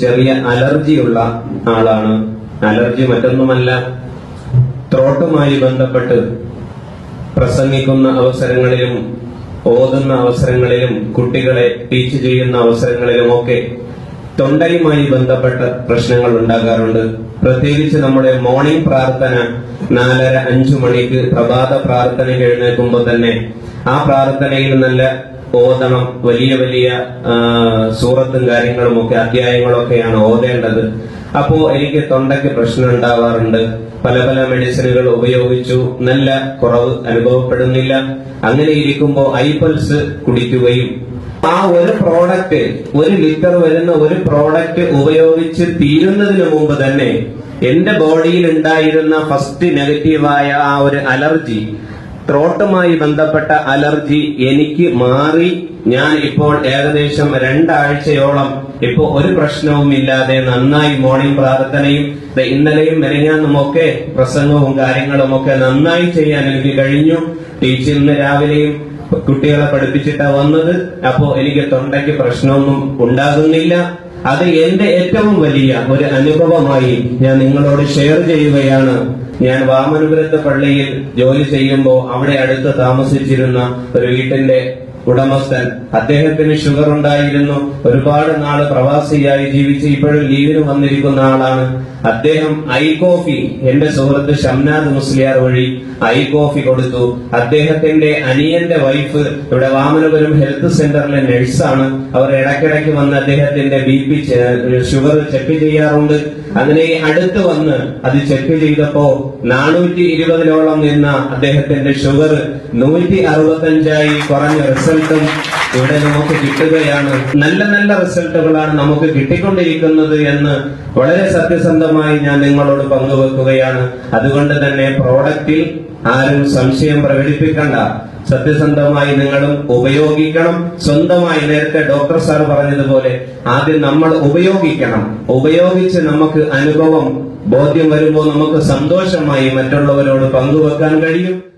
ചെറിയ അലർജിയുള്ള ആളാണ്. അലർജി മറ്റൊന്നുമല്ല ത്രോട്ടുമായി ബന്ധപ്പെട്ട് പ്രസംഗിക്കുന്ന അവസരങ്ങളിലും ഓതുന്ന അവസരങ്ങളിലും കുട്ടികളെ ടീച്ച് ചെയ്യുന്ന അവസരങ്ങളിലും ഒക്കെ തൊണ്ടയുമായി ബന്ധപ്പെട്ട പ്രശ്നങ്ങൾ ഉണ്ടാകാറുണ്ട്. പ്രത്യേകിച്ച് നമ്മുടെ മോർണിംഗ് പ്രാർത്ഥന നാലര അഞ്ചു മണിക്ക് പ്രഭാത പ്രാർത്ഥന എഴുന്നേൽക്കുമ്പോൾ തന്നെ ആ പ്രാർത്ഥനയിൽ നല്ല ഓതണം വലിയ വലിയ സൂറത്തും കാര്യങ്ങളും ഒക്കെ അധ്യായങ്ങളൊക്കെയാണ് ഓതേണ്ടത്. അപ്പോ എനിക്ക് തൊണ്ടയ്ക്ക് പ്രശ്നം ഉണ്ടാവാറുണ്ട്. പല പല മെഡിസിനുകൾ ഉപയോഗിച്ചു. നല്ല കുറവ് അനുഭവപ്പെടുന്നില്ല. അങ്ങനെ ഇരിക്കുമ്പോൾ ഐപൾസ് കുടിക്കുകയും ആ ഒരു പ്രോഡക്റ്റ് ഒരു ലിറ്റർ വരുന്ന ഒരു പ്രോഡക്റ്റ് ഉപയോഗിച്ച് തീരുന്നതിന് മുമ്പ് തന്നെ എന്റെ ബോഡിയിൽ ഉണ്ടായിരുന്ന ഫസ്റ്റ് നെഗറ്റീവായ ആ ഒരു അലർജി ത്രോട്ടുമായി ബന്ധപ്പെട്ട അലർജി എനിക്ക് മാറി. ഞാൻ ഇപ്പോൾ ഏകദേശം രണ്ടാഴ്ചയോളം ഇപ്പോ ഒരു പ്രശ്നവും ഇല്ലാതെ നന്നായി മോർണിംഗ് പ്രാർത്ഥനയും ഇന്നലെയും മെരിഞ്ഞാന്നുമൊക്കെ പ്രസംഗവും കാര്യങ്ങളും ഒക്കെ നന്നായി ചെയ്യാൻ എനിക്ക് കഴിഞ്ഞു. ടീച്ചർ ഇന്ന് രാവിലെയും കുട്ടികളെ പഠിപ്പിച്ചിട്ടാ വന്നത്. അപ്പോ എനിക്ക് തൊണ്ടയ്ക്ക് പ്രശ്നമൊന്നും ഉണ്ടാകുന്നില്ല. അത് എന്റെ ഏറ്റവും വലിയ ഒരു അനുഭവമായി ഞാൻ നിങ്ങളോട് ഷെയർ ചെയ്യുകയാണ്. ഞാൻ വാമനപുരത്തെ പള്ളിയിൽ ജോലി ചെയ്യുമ്പോൾ അവിടെ അടുത്ത് താമസിച്ചിരുന്ന ഒരു വീട്ടിന്റെ ഉടമസ്ഥൻ. അദ്ദേഹത്തിന് ഷുഗർ ഉണ്ടായിരുന്നു. ഒരുപാട് നാൾ പ്രവാസിയായി ജീവിച്ച് ഇപ്പോഴും ലീവിന് വന്നിരിക്കുന്ന ആളാണ്. അദ്ദേഹം ഐ കോഫി എന്റെ സുഹൃത്ത് ഷംനാഥ് മുസ്ലിയാർ വഴി ഐ കോഫി കൊടുത്തു. അദ്ദേഹത്തിന്റെ അനിയന്റെ വൈഫ് ഇവിടെ വാമനപുരം ഹെൽത്ത് സെന്ററിലെ നഴ്സാണ്. അവർ ഇടയ്ക്കിടയ്ക്ക് വന്ന് അദ്ദേഹത്തിന്റെ ബി പി ഷുഗർ ചെക്ക് ചെയ്യാറുണ്ട്. അങ്ങനെ അടുത്ത് വന്ന് അത് ചെക്ക് ചെയ്തപ്പോ നാനൂറ്റി ഇരുപതിലോളം നിന്ന അദ്ദേഹത്തിന്റെ ഷുഗർ നൂറ്റി അറുപത്തഞ്ചായി കുറഞ്ഞ റിസൾട്ടും ഇവിടെ നമുക്ക് കിട്ടുകയാണ്. നല്ല നല്ല റിസൾട്ടുകളാണ് നമുക്ക് കിട്ടിക്കൊണ്ടിരിക്കുന്നത് എന്ന് വളരെ സത്യസന്ധമായി ഞാൻ നിങ്ങളോട് പങ്കുവെക്കുകയാണ്. അതുകൊണ്ട് തന്നെ പ്രോഡക്റ്റിൽ ആരും സംശയം പ്രകടിപ്പിക്കണ്ട. സത്യസന്ധമായി നിങ്ങളും ഉപയോഗിക്കണം. സ്വന്തമായി നേരത്തെ ഡോക്ടർ സാർ പറഞ്ഞതുപോലെ ആദ്യം നമ്മൾ ഉപയോഗിക്കണം. ഉപയോഗിച്ച് നമുക്ക് അനുഭവം ബോധ്യം വരുമ്പോൾ നമുക്ക് സന്തോഷമായി മറ്റുള്ളവരോട് പങ്കുവെക്കാൻ കഴിയും.